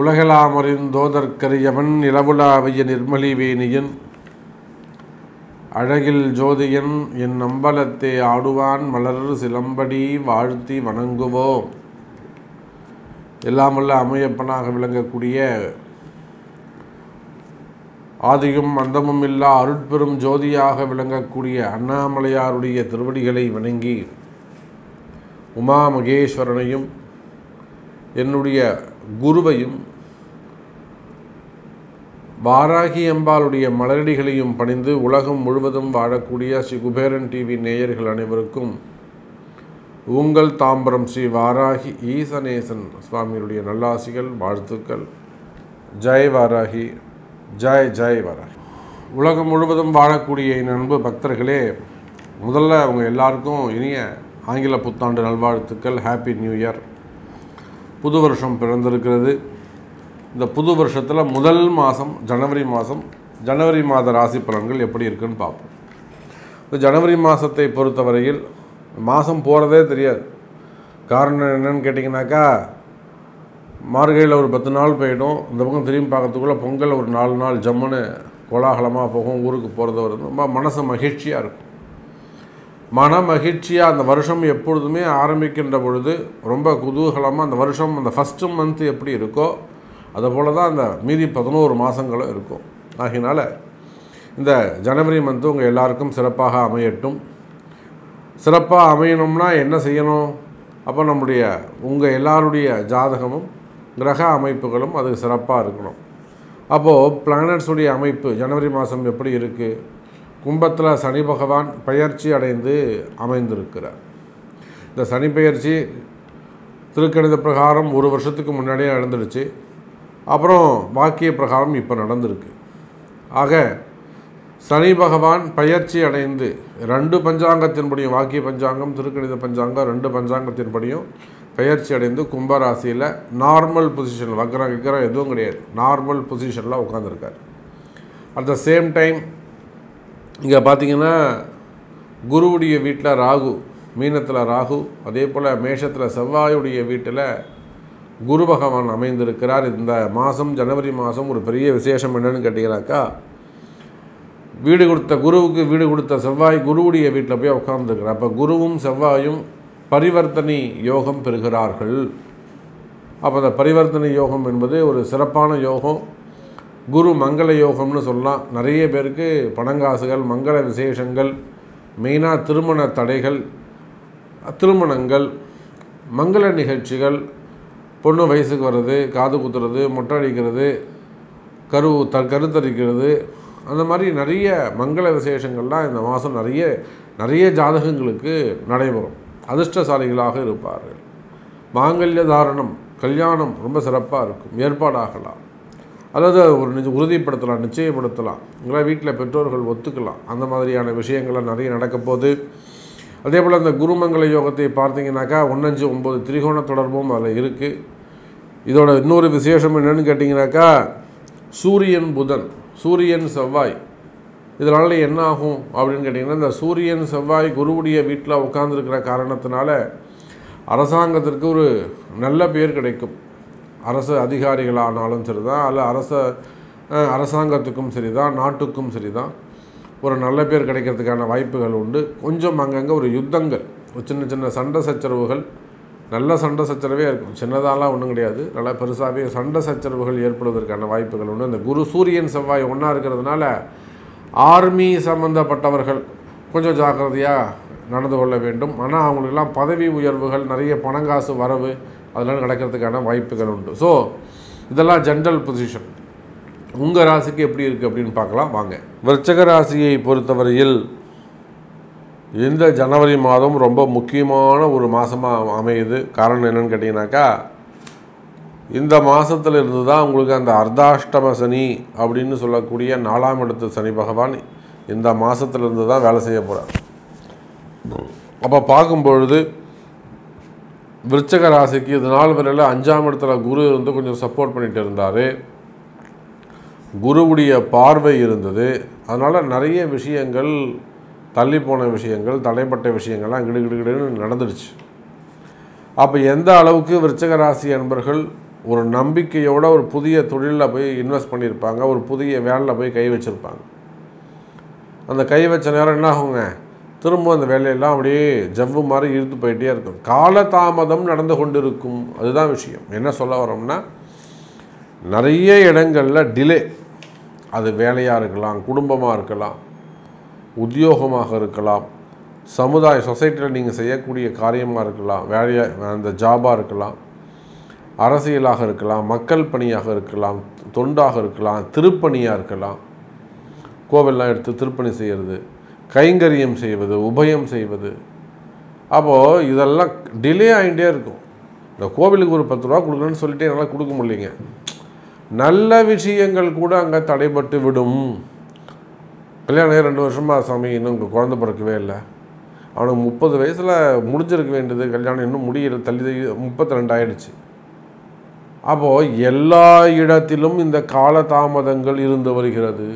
உலகலாமறிந்தோதற்கரியவன் இளவுலாவிய நிர்மலி வேணியன் அழகில் ஜோதியன் என் அம்பலத்தே ஆடுவான் மலர் சிலம்படி வாழ்த்தி வணங்குவோம் எல்லாமல்ல அமையப்பனாக விளங்கக்கூடிய ஆதியும் அந்தமும் இல்லா அருட்பெரும் ஜோதியாக விளங்கக்கூடிய அண்ணாமலையாருடைய திருவடிகளை வணங்கி உமா மகேஸ்வரனையும் என்னுடைய குருவையும் வாராகி அம்பாளுடைய மலரடிகளையும் பணிந்து உலகம் முழுவதும் வாழக்கூடிய ஸ்ரீ குபேரன் டிவி நேயர்கள் அனைவருக்கும் உங்கள் தாம்பரம் ஸ்ரீ வாராகி ஈசநேசன் சுவாமியுடைய நல்லாசிகள் வாழ்த்துக்கள். ஜெய் வாராகி ஜெய் ஜெய் வாராகி. உலகம் முழுவதும் வாழக்கூடிய என் அன்பு பக்தர்களே முதல்ல அவங்க எல்லாருக்கும் இனிய ஆங்கில புத்தாண்டு நல்வாழ்த்துக்கள். ஹாப்பி நியூ இயர் புது வருஷம் பிறந்திருக்கிறது. இந்த புது வருஷத்தில் முதல் மாதம் ஜனவரி மாதம் ஜனவரி மாத ராசி பலன்கள் எப்படி இருக்குன்னு பார்ப்போம். இந்த ஜனவரி மாதத்தை பொறுத்தவரையில் மாதம் போகிறதே தெரியாது. காரணம் என்னன்னு கேட்டிங்கனாக்கா மார்கழியில் ஒரு பத்து நாள் போயிடும். இந்த பக்கம் திரும்பி பார்க்கறதுக்குள்ளே பொங்கல் ஒரு நாலு நாள் ஜம்முன்னு கோலாகலமாக போகும் ஊருக்கு போகிறது வருது ரொம்ப மனசு மகிழ்ச்சியாக இருக்கும். மன மகிழ்ச்சியாக அந்த வருஷம் எப்பொழுதுமே ஆரம்பிக்கின்ற பொழுது ரொம்ப குதூகலமாக அந்த வருஷம் அந்த ஃபஸ்ட்டு மந்த் எப்படி இருக்கோ அதை தான் அந்த மீதி பதினோரு மாதங்களும் இருக்கும். ஆகையினால இந்த ஜனவரி மந்த்து உங்கள் எல்லாருக்கும் சிறப்பாக அமையட்டும். சிறப்பாக அமையணும்னா என்ன செய்யணும்? அப்போ நம்முடைய உங்கள் எல்லாருடைய ஜாதகமும் கிரக அமைப்புகளும் அது சிறப்பாக இருக்கணும். அப்போது பிளானட்ஸுடைய அமைப்பு ஜனவரி மாதம் எப்படி இருக்குது கும்பத்தில் சனி பகவான் பெயர்ச்சி அடைந்து அமைந்திருக்கிறார். இந்த சனி பயிற்சி திருக்கணித பிரகாரம் ஒரு வருஷத்துக்கு முன்னாடியே நடந்துடுச்சு அப்புறம் வாக்கிய பிரகாரம் இப்போ நடந்திருக்கு. ஆக சனி பகவான் பயிற்சி அடைந்து ரெண்டு பஞ்சாங்கத்தின்படியும் வாக்கிய பஞ்சாங்கம் திருக்கணித பஞ்சாங்கம் ரெண்டு பஞ்சாங்கத்தின்படியும் பயிற்சி அடைந்து கும்பராசியில் நார்மல் பொசிஷன் வக்கரம் கிக்கரம் எதுவும் கிடையாது. நார்மல் பொசிஷனில் உட்காந்துருக்கார் அட் த சேம் டைம் இங்கே பார்த்தீங்கன்னா குருவுடைய வீட்டில் ராகு மீனத்தில் ராகு அதே போல் மேஷத்தில் செவ்வாயுடைய வீட்டில் குரு பகவான் அமைந்திருக்கிறார். இந்த மாதம் ஜனவரி மாதம் ஒரு பெரிய விசேஷம் என்னன்னு கேட்டிங்கனாக்கா வீடு கொடுத்த குருவுக்கு வீடு கொடுத்த செவ்வாய் குருவுடைய வீட்டில் போய் உட்காந்துருக்கிறார் அப்போ குருவும் செவ்வாயும் பரிவர்த்தனை யோகம் பெறுகிறார்கள். அப்போ அந்த பரிவர்த்தனை யோகம் என்பது ஒரு சிறப்பான யோகம். குரு மங்கள யோகம்னு சொல்லலாம். நிறைய பேருக்கு பணங்காசுகள் மங்கள விசேஷங்கள் மெயினாக திருமண தடைகள் திருமணங்கள் மங்கள நிகழ்ச்சிகள் பொண்ணு வயசுக்கு வர்றது காது குத்துறது மொட்டை அடிக்கிறது கரு த கருத்தரிக்கிறது அந்த மாதிரி நிறைய மங்கள விசேஷங்கள்லாம் இந்த மாதம் நிறைய நிறைய ஜாதகங்களுக்கு நடைபெறும். அதிர்ஷ்டசாலிகளாக இருப்பார்கள். மாங்கல்ய தாரணம் கல்யாணம் ரொம்ப சிறப்பாக இருக்கும். ஏற்பாடாகலாம். அதாவது ஒரு நிச்ச உறுதிப்படுத்தலாம் நிச்சயப்படுத்தலாம். உங்களை வீட்டில் பெற்றோர்கள் ஒத்துக்கலாம். அந்த மாதிரியான விஷயங்கள்லாம் நிறைய நடக்கப்போகுது. அதே போல் அந்த குருமங்கல யோகத்தை பார்த்தீங்கன்னாக்கா ஒன்றஞ்சு ஒம்பது திரிகோண தொடர்பும் அதில் இருக்குது இதோட இன்னொரு விசேஷம் என்னென்னு கேட்டிங்கனாக்கா சூரியன் புதன் சூரியன் செவ்வாய். இதனால் என்ன ஆகும் அப்படின்னு கேட்டிங்கன்னா இந்த சூரியன் செவ்வாய் குருவுடைய வீட்டில் உட்காந்துருக்கிற காரணத்தினால அரசாங்கத்திற்கு ஒரு நல்ல பேர் கிடைக்கும். அரசு அதிகாரிகளானாலும் சரி தான் அல்ல அரச அரசாங்கத்துக்கும் சரி தான் நாட்டுக்கும் சரி தான் ஒரு நல்ல பேர் கிடைக்கிறதுக்கான வாய்ப்புகள் உண்டு. கொஞ்சம் அங்கங்கே ஒரு யுத்தங்கள் ஒரு சின்ன சின்ன சண்டை சச்சரவுகள். நல்ல சண்டை சச்சரவே இருக்கும். சின்னதாலாம் ஒன்றும் கிடையாது. நல்லா பெருசாகவே சண்டை சச்சரவுகள் ஏற்படுவதற்கான வாய்ப்புகள் உண்டு. இந்த குரு சூரியன் செவ்வாய் ஒன்றா இருக்கிறதுனால ஆர்மி சம்பந்தப்பட்டவர்கள் கொஞ்சம் ஜாக்கிரதையாக நடந்து கொள்ள வேண்டும். ஆனால் அவங்களுக்கெல்லாம் பதவி உயர்வுகள் நிறைய பணங்காசு வரவு அதெல்லாம் நடக்கிறதுக்கான வாய்ப்புகள் உண்டு. ஸோ இதெல்லாம் ஜென்ரல் பொசிஷன் உங்கள் ராசிக்கு எப்படி இருக்குது அப்படின்னு பார்க்கலாம். வாங்க. விருச்சக ராசியை பொறுத்தவரையில் இந்த ஜனவரி மாதம் ரொம்ப முக்கியமான ஒரு மாதமாக அமையுது. காரணம் என்னன்னு கேட்டிங்கனாக்கா இந்த மாதத்துல இருந்து தான் உங்களுக்கு அந்த அர்த்தாஷ்டம சனி அப்படின்னு சொல்லக்கூடிய நாலாம் இடத்து சனி பகவான் இந்த மாதத்துலேருந்து தான் வேலை செய்ய போகிறார் அப்போ பார்க்கும்பொழுது விருச்சக ராசிக்கு இது நாள் வரையில் அஞ்சாம் இடத்துல குரு வந்து கொஞ்சம் சப்போர்ட் பண்ணிகிட்டு இருந்தார். குருவுடைய பார்வை இருந்தது. அதனால் நிறைய விஷயங்கள் தள்ளி போன விஷயங்கள் தடைப்பட்ட விஷயங்கள்லாம் கிடுகிடுகிடுன்னு நடந்துடுச்சு. அப்போ எந்த அளவுக்கு விருச்சக ராசி அன்பர்கள் ஒரு நம்பிக்கையோட ஒரு புதிய தொழிலில் போய் இன்வெஸ்ட் பண்ணியிருப்பாங்க ஒரு புதிய வேலையில் போய் கை வச்சுருப்பாங்க. அந்த கை வச்ச நேரம் என்ன ஆகுங்க? திரும்ப அந்த வேலையெல்லாம் அப்படியே ஜவ்வு மாதிரி இழுத்து போயிட்டே இருக்கும். காலதாமதம் நடந்து கொண்டிருக்கும். அதுதான் விஷயம். என்ன சொல்ல வரோம்னா நிறைய இடங்களில் டிலே அது வேலையாக இருக்கலாம் குடும்பமாக இருக்கலாம் உத்தியோகமாக இருக்கலாம் சமுதாய சொசைட்டியில் நீங்கள் செய்யக்கூடிய காரியமாக இருக்கலாம் வேலையாக அந்த ஜாபாக இருக்கலாம் அரசியலாக இருக்கலாம் மக்கள் பணியாக இருக்கலாம் தொண்டாக இருக்கலாம் திருப்பணியாக இருக்கலாம். கோவில்லாம் எடுத்து திருப்பணி செய்கிறது கைங்கரியம் செய்வது உபயம் செய்வது. அப்போது இதெல்லாம் டிலே ஆகிட்டே இருக்கும். இந்த கோவிலுக்கு ஒரு பத்து ரூபா கொடுக்குறேன்னு சொல்லிட்டு என்னால் கொடுக்க முடியலைங்க. நல்ல விஷயங்கள் கூட அங்கே தடைபட்டு விடும். கல்யாணம் ரெண்டு வருஷமாக சாமி இன்னும் உங்கள் குழந்த பிறக்கவே இல்லை. அவனுக்கு முப்பது வயசில் முடிஞ்சிருக்க வேண்டியது. கல்யாணம் இன்னும் முடியல தள்ளி முப்பத்தி ரெண்டு ஆயிடுச்சு. அப்போது எல்லா இடத்திலும் இந்த கால தாமதங்கள் இருந்து வருகிறது.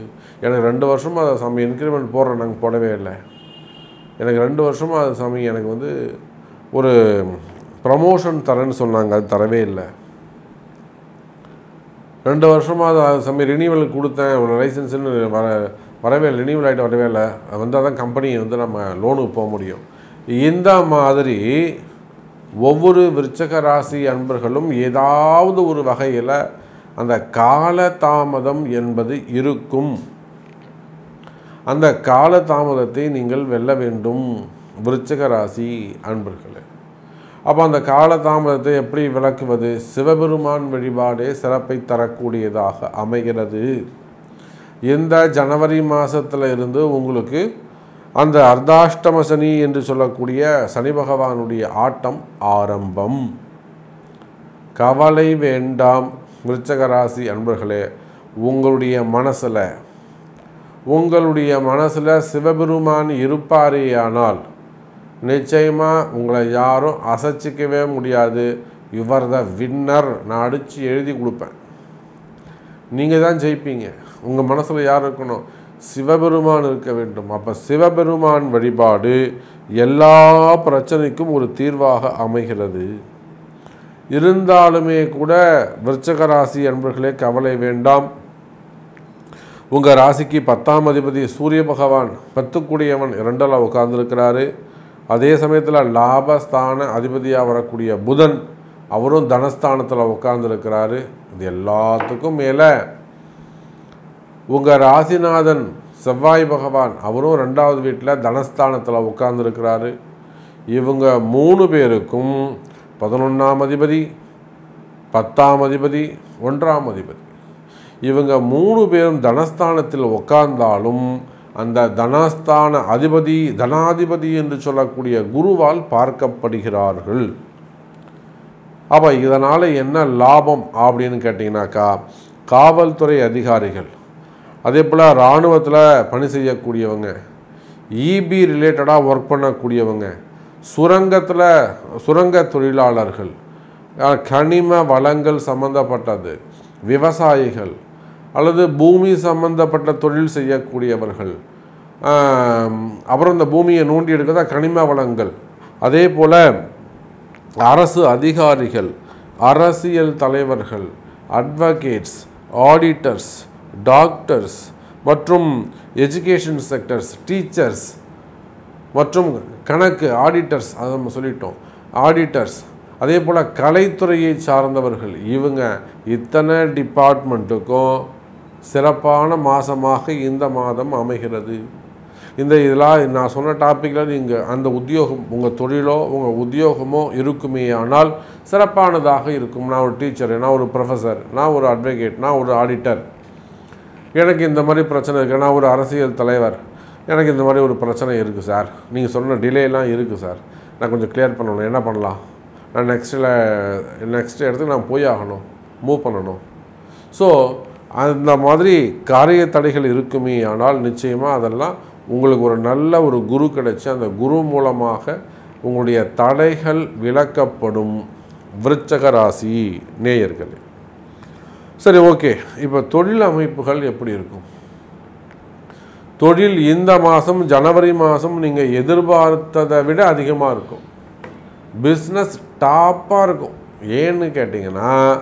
எனக்கு ரெண்டு வருஷமாக அதை சாமி இன்க்ரிமெண்ட் போடுறேன் நாங்கள் போடவே இல்லை. எனக்கு ரெண்டு வருஷமாக அது சாமி எனக்கு வந்து ஒரு ப்ரமோஷன் தரேன்னு சொன்னாங்க அது தரவே இல்லை. ரெண்டு வருஷமாக அது சாமி ரினியூவல் கொடுத்தேன். ஒரு லைசன்ஸ்னு வர வரவே இல்லை. ரினியூவல் ஆகிட்டு வரவே இல்லை. வந்தால் தான் கம்பெனி வந்து நம்ம லோனுக்கு போக முடியும். இந்த மாதிரி ஒவ்வொரு விருச்சக ராசி அன்பர்களும் ஏதாவது ஒரு வகையில் அந்த காலதாமதம் என்பது இருக்கும். அந்த காலதாமதத்தை நீங்கள் வெல்ல வேண்டும் விருச்சக ராசி அன்பர்களே. அப்போ அந்த காலதாமதத்தை எப்படி விளக்குவது? சிவபெருமான் வழிபாடே சிறப்பை தரக்கூடியதாக அமைகிறது. இந்த ஜனவரி மாதத்தில் இருந்து உங்களுக்கு அந்த அர்த்தாஷ்டம சனி என்று சொல்லக்கூடிய சனி பகவானுடைய ஆட்டம் ஆரம்பம். கவலை வேண்டாம் விருச்சகராசி அன்பர்களே உங்களுடைய மனசில் உங்களுடைய மனசில் சிவபெருமான் இருப்பாரேயானால் நிச்சயமாக உங்களை யாரும் அசைச்சிக்கவே முடியாது. இவர் த வின்னர். நான் அடித்து எழுதி கொடுப்பேன். நீங்கள் தான் ஜெயிப்பீங்க. உங்கள் மனசில் யார் இருக்கணும்? சிவபெருமான் இருக்க வேண்டும். அப்போ சிவபெருமான் வழிபாடு எல்லா பிரச்சனைக்கும் ஒரு தீர்வாக அமைகிறது. இருந்தாலுமே கூட விருச்சக ராசி அன்பர்களே கவலை வேண்டாம். உங்கள் ராசிக்கு பத்தாம் அதிபதி சூரிய பகவான் பத்துக்குடியவன் இரண்டில் உட்கார்ந்துருக்கிறாரு. அதே சமயத்தில் லாபஸ்தான அதிபதியாக வரக்கூடிய புதன் அவரும் தனஸ்தானத்தில் உட்கார்ந்துருக்கிறாரு இது எல்லாத்துக்கும் மேலே உங்கள் ராசிநாதன் செவ்வாய் பகவான் அவரும் ரெண்டாவது வீட்டில் தனஸ்தானத்தில் உட்கார்ந்துருக்கிறாரு இவங்க மூணு பேருக்கும் பதினொன்றாம் அதிபதி பத்தாம் அதிபதி ஒன்றாம் அதிபதி. இவங்க மூணு பேரும் தனஸ்தானத்தில் உட்கார்ந்தாலும் அந்த தனஸ்தான அதிபதி தனாதிபதி என்று சொல்லக்கூடிய குருவால் பார்க்கப்படுகிறார்கள். அப்போ இதனால் என்ன லாபம் அப்படின்னு கேட்டிங்கனாக்கா காவல்துறை அதிகாரிகள் அதே போல் இராணுவத்தில் பணி செய்யக்கூடியவங்க இபி ரிலேட்டடாக ஒர்க் பண்ணக்கூடியவங்க சுரங்கத்தில் சுரங்க தொழிலாளர்கள் கனிம வளங்கள் சம்பந்தப்பட்டது விவசாயிகள் அல்லது பூமி சம்பந்தப்பட்ட தொழில் செய்யக்கூடியவர்கள் அப்புறம் இந்த பூமியை நோண்டி எடுக்கிறதா கனிம வளங்கள். அதே போல் அரசு அதிகாரிகள் அரசியல் தலைவர்கள் அட்வொகேட்ஸ் ஆடிட்டர்ஸ் டாக்டர்ஸ் மற்றும் எஜுகேஷன் செக்டர்ஸ் டீச்சர்ஸ் மற்றும் கணக்கு ஆடிட்டர்ஸ் அதை நம்ம சொல்லிட்டோம். ஆடிட்டர்ஸ் அதே போல் கலைத்துறையை சார்ந்தவர்கள். இவங்க இத்தனை டிபார்ட்மெண்ட்டுக்கும் சிறப்பான மாதமாக இந்த மாதம் அமைகிறது. இந்த இதெல்லாம் நான் சொன்ன டாப்பிக்கில் நீங்கள் அந்த உத்தியோகம் உங்கள் தொழிலோ உங்கள் உத்தியோகமோ இருக்குமே ஆனால் சிறப்பானதாக இருக்கும். நான் ஒரு டீச்சர் நான் ஒரு ப்ரொஃபஸர் நான் ஒரு அட்வொகேட் நான் ஒரு ஆடிட்டர் எனக்கு இந்த மாதிரி பிரச்சனை இருக்குது நான் ஒரு அரசியல் தலைவர். எனக்கு இந்த மாதிரி ஒரு பிரச்சனை இருக்குது சார் நீங்கள் சொன்ன டிலேலாம் இருக்குது சார் நான் கொஞ்சம் கிளியர் பண்ணணும். என்ன பண்ணலாம்? நான் நெக்ஸ்ட்டில் நெக்ஸ்ட் இடத்துக்கு நான் போய் ஆகணும். மூவ் பண்ணணும். ஸோ அந்த மாதிரி காரிய தடைகள் இருக்குமே ஆனால் நிச்சயமாக அதெல்லாம் உங்களுக்கு ஒரு நல்ல ஒரு குரு கிடைச்சி அந்த குரு மூலமாக உங்களுடைய தடைகள் விலக்கப்படும் விருச்சக ராசி நேயர்களே. சரி ஓகே. இப்போ தொழில் அமைப்புகள் எப்படி இருக்கும்? தொழில் இந்த மாதம் ஜனவரி மாதம் நீங்கள் எதிர்பார்த்ததை விட அதிகமாக இருக்கும். பிஸ்னஸ் டாப்பாக இருக்கும். ஏன்னு கேட்டிங்கன்னா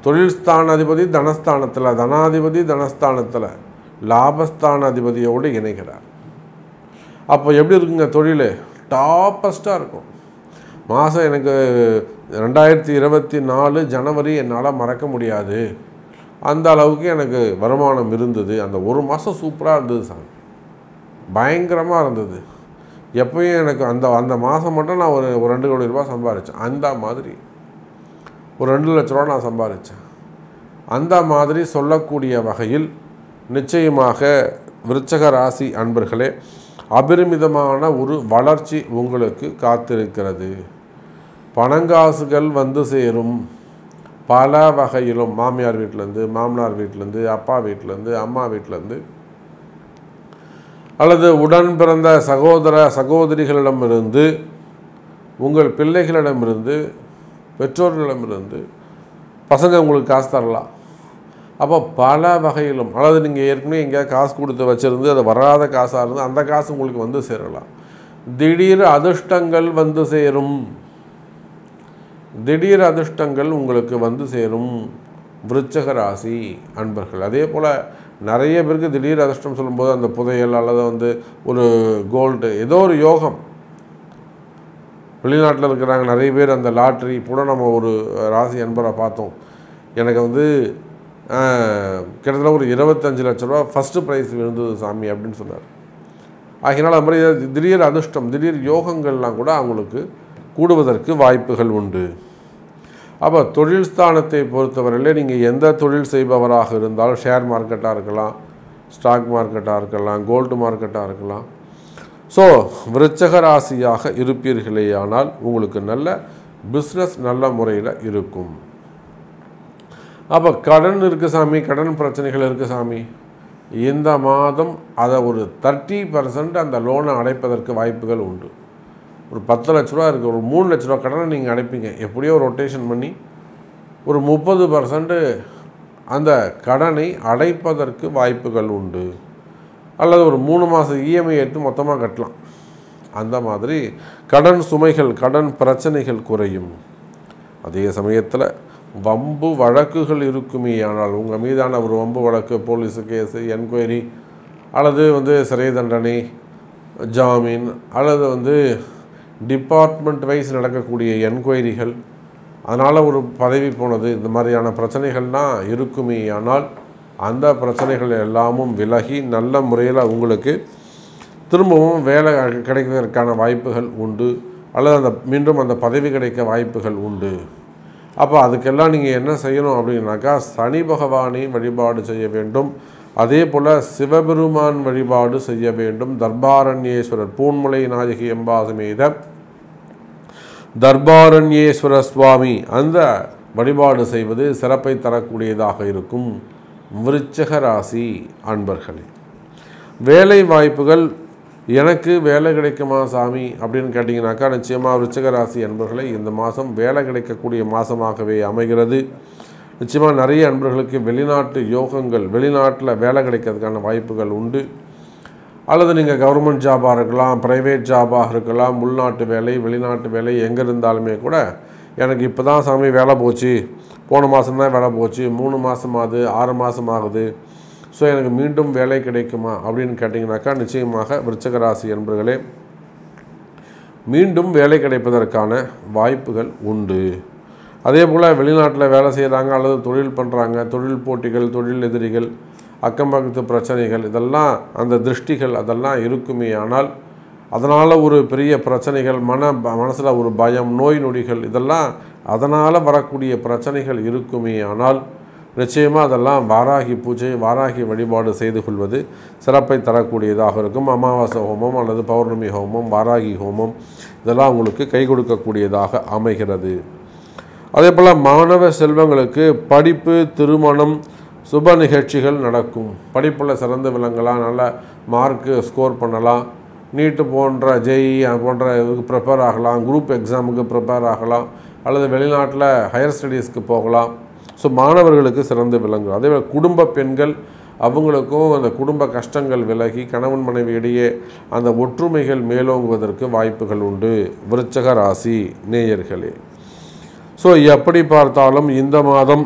தொழில் ஸ்தானாதிபதி தனஸ்தானத்தில் தனாதிபதி தனஸ்தானத்தில். லாபஸ்தானாதிபதியோடு இணைகிறார். அப்போ எப்படி இருக்குங்க தொழில்? டாப்பஸ்ட்டாக இருக்கும். மாதம் எனக்கு ரெண்டாயிரத்தி இருபத்தி நாலு ஜனவரி என்னால் மறக்க முடியாது. அந்த அளவுக்கு எனக்கு வருமானம் இருந்தது. அந்த ஒரு மாதம் சூப்பராக இருந்தது சார். பயங்கரமாக இருந்தது. எப்பயும் எனக்கு அந்த அந்த மாதம் மட்டும் நான் ஒரு ஒரு ரெண்டு கோடி ரூபாய் சம்பாரித்தேன் அந்த மாதிரி. ஒரு ரெண்டு லட்ச ரூபா நான் சம்பாதிச்சேன் அந்த மாதிரி சொல்லக்கூடிய வகையில் நிச்சயமாக விருச்சக ராசி அன்பர்களே அபரிமிதமான ஒரு வளர்ச்சி உங்களுக்கு காத்திருக்கிறது. பணங்காசுகள் வந்து சேரும். பல வகையிலும் மாமியார் வீட்டிலேருந்து மாமனார் வீட்டிலேருந்து அப்பா வீட்டிலேருந்து அம்மா வீட்டிலேருந்து அல்லது உடன் பிறந்த சகோதர சகோதரிகளிடமிருந்து உங்கள் பிள்ளைகளிடமிருந்து பெற்றோர்களிடமிருந்து பசங்க உங்களுக்கு காசு தரலாம். அப்போ பல வகையிலும் அதாவது நீங்கள் ஏற்கனவே எங்கேயாவது காசு கொடுத்து வச்சுருந்து அது வராத காசாக இருந்து அந்த காசு உங்களுக்கு வந்து சேரலாம். திடீர் அதிர்ஷ்டங்கள் வந்து சேரும். திடீர் அதிர்ஷ்டங்கள் உங்களுக்கு வந்து சேரும். விருச்சக ராசி அன்பர்கள். அதே போல் நிறைய பேருக்கு திடீர் அதிர்ஷ்டம் சொல்லும்போது அந்த புதையல் அல்லது வந்து ஒரு கோல்டு ஏதோ ஒரு யோகம். வெளிநாட்டில் இருக்கிறாங்க நிறைய பேர் அந்த லாட்ரி கூட நம்ம ஒரு ராசி அன்பரை பார்த்தோம். எனக்கு வந்து கிட்டத்தட்ட ஒரு இருபத்தஞ்சு லட்ச ரூபா ஃபஸ்ட்டு ப்ரைஸ் விழுந்தது சாமி அப்படின்னு சொன்னார். ஆகினால் அது மாதிரி திடீர் அதிர்ஷ்டம் திடீர் யோகங்கள்லாம் கூட அவங்களுக்கு கூடுவதற்கு வாய்ப்புகள் உண்டு. அப்போ தொழில் ஸ்தானத்தை பொறுத்தவரையிலே நீங்கள் எந்த தொழில் செய்பவராக இருந்தாலும் ஷேர் மார்க்கெட்டாக இருக்கலாம் ஸ்டாக் மார்க்கெட்டாக இருக்கலாம் கோல்டு மார்க்கெட்டாக இருக்கலாம். ஸோ விருச்சக ராசியாக இருப்பீர்களேயானால் உங்களுக்கு நல்ல பிஸ்னஸ் நல்ல முறையில் இருக்கும். அப்போ கடன் இருக்குது சாமி கடன் பிரச்சனைகள் இருக்குது சாமி. இந்த மாதம் அதை ஒரு தேர்ட்டி பர்சன்ட் அந்த லோனை அடைப்பதற்கு வாய்ப்புகள் உண்டு. ஒரு பத்து லட்ச ரூபா இருக்குது ஒரு மூணு லட்ச ரூபா கடனை நீங்கள் அடைப்பீங்க. எப்படியோ ரொட்டேஷன் பண்ணி ஒரு முப்பது பர்சன்ட்டு அந்த கடனை அடைப்பதற்கு வாய்ப்புகள் உண்டு. அல்லது ஒரு மூணு மாதம் இஎம்ஐ எடுத்து மொத்தமாக கட்டலாம். அந்த மாதிரி கடன் சுமைகள் கடன் பிரச்சனைகள் குறையும். அதே சமயத்தில் வம்பு வழக்குகள் இருக்குமே ஆனால் உங்கள் மீதான ஒரு வம்பு வழக்கு போலீஸு கேஸு என்கொயரி அல்லது வந்து சிறை தண்டனை ஜாமீன் அல்லது வந்து டிபார்ட்மெண்ட் வைஸ் நடக்கக்கூடிய என்கொயரிகள் அதனால் ஒரு பதவி போனது இந்த மாதிரியான பிரச்சனைகள்லாம் இருக்குமே ஆனால் அந்த பிரச்சனைகள் எல்லாமும் விலகி நல்ல முறையில் உங்களுக்கு திரும்பவும் வேலை கிடைக்கிறதுக்கான வாய்ப்புகள் உண்டு அல்லது அந்த மீண்டும் அந்த பதவி கிடைக்க வாய்ப்புகள் உண்டு. அப்போ அதுக்கெல்லாம் நீங்கள் என்ன செய்யணும் அப்படின்னாக்கா சனி பகவானை வழிபாடு செய்ய வேண்டும். அதே போல் சிவபெருமான் வழிபாடு செய்ய வேண்டும். தர்பாரண்யேஸ்வரர் பூன்முலை நாயகி எம்பாசமேத தர்பாரண்யேஸ்வர சுவாமி அந்த வழிபாடு செய்வது சிறப்பை தரக்கூடியதாக இருக்கும். விருச்சக ராசி அன்பர்களே வேலை வாய்ப்புகள் எனக்கு வேலை கிடைக்குமா சாமி? அப்படின்னு கேட்டிங்கனாக்கா நிச்சயமாக விருச்சக ராசி அன்பர்களை இந்த மாதம் வேலை கிடைக்கக்கூடிய மாதமாகவே அமைகிறது. நிச்சயமாக நிறைய அன்பர்களுக்கு வெளிநாட்டு யோகங்கள் வெளிநாட்டில் வேலை கிடைக்கிறதுக்கான வாய்ப்புகள் உண்டு. அல்லது நீங்கள் கவர்மெண்ட் ஜாபாக இருக்கலாம் ப்ரைவேட் ஜாபாக இருக்கலாம் உள்நாட்டு வேலை வெளிநாட்டு வேலை எங்கே இருந்தாலுமே கூட எனக்கு இப்போ தான் சாமி வேலை போச்சு. போன மாதம் தான் வேலை போச்சு. மூணு மாதம் ஆகுது ஆறு மாதம் ஆகுது. ஸோ எனக்கு மீண்டும் வேலை கிடைக்குமா அப்படின்னு கேட்டிங்கனாக்கா நிச்சயமாக விருச்சக ராசி என்பர்களே மீண்டும் வேலை கிடைப்பதற்கான வாய்ப்புகள் உண்டு. அதே போல் வெளிநாட்டில் வேலை செய்கிறாங்க அல்லது தொழில் பண்ணுறாங்க தொழில் போட்டிகள் தொழில் எதிரிகள் அக்கம் பக்கத்து பிரச்சனைகள் இதெல்லாம் அந்த திருஷ்டிகள் அதெல்லாம் இருக்குமே. ஆனால் அதனால் ஒரு பெரிய பிரச்சனைகள் மன மனசில் ஒரு பயம் நோய் நொடிகள் இதெல்லாம் அதனால் வரக்கூடிய பிரச்சனைகள் இருக்குமே. ஆனால் நிச்சயமாக அதெல்லாம் வாராகி பூஜை வாராகி வழிபாடு செய்து கொள்வது சிறப்பை தரக்கூடியதாக இருக்கும். அமாவாசை ஹோமம் அல்லது பௌர்ணமி ஹோமம் வாராகி ஹோமம் இதெல்லாம் உங்களுக்கு கை கொடுக்கக்கூடியதாக அமைகிறது. அதே போல் மாணவ செல்வங்களுக்கு படிப்பு திருமணம் சுப நிகழ்ச்சிகள் நடக்கும். படிப்பில் சிறந்து விளங்கலாம் நல்ல மார்க்கு ஸ்கோர் பண்ணலாம். நீட்டு போன்ற ஜெய் போன்ற இதுக்கு ப்ரிப்பேர் ஆகலாம். குரூப் எக்ஸாமுக்கு ப்ரிப்பேர் ஆகலாம். அல்லது வெளிநாட்டில் ஹையர் ஸ்டடீஸ்க்கு போகலாம். ஸோ மாணவர்களுக்கு சிறந்து விளங்கும். அதே போல் குடும்ப பெண்கள் அவங்களுக்கும் அந்த குடும்ப கஷ்டங்கள் விலகி கணவன் மனைவி இடையே அந்த ஒற்றுமைகள் மேலோங்குவதற்கு வாய்ப்புகள் உண்டு. விருச்சக ராசி நேயர்களே. ஸோ எப்படி பார்த்தாலும் இந்த மாதம்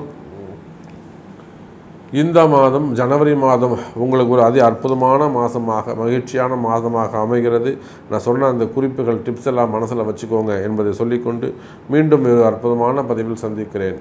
இந்த மாதம் ஜனவரி மாதம் உங்களுக்கு ஒரு அதி அற்புதமான மாதமாக மகிழ்ச்சியான மாதமாக அமைகிறது. நான் சொன்ன அந்த குறிப்புகள் டிப்ஸ் எல்லாம் மனசில் வச்சுக்கோங்க என்பதை சொல்லிக்கொண்டு மீண்டும் ஒரு அற்புதமான பதிவில் சந்திக்கிறேன்.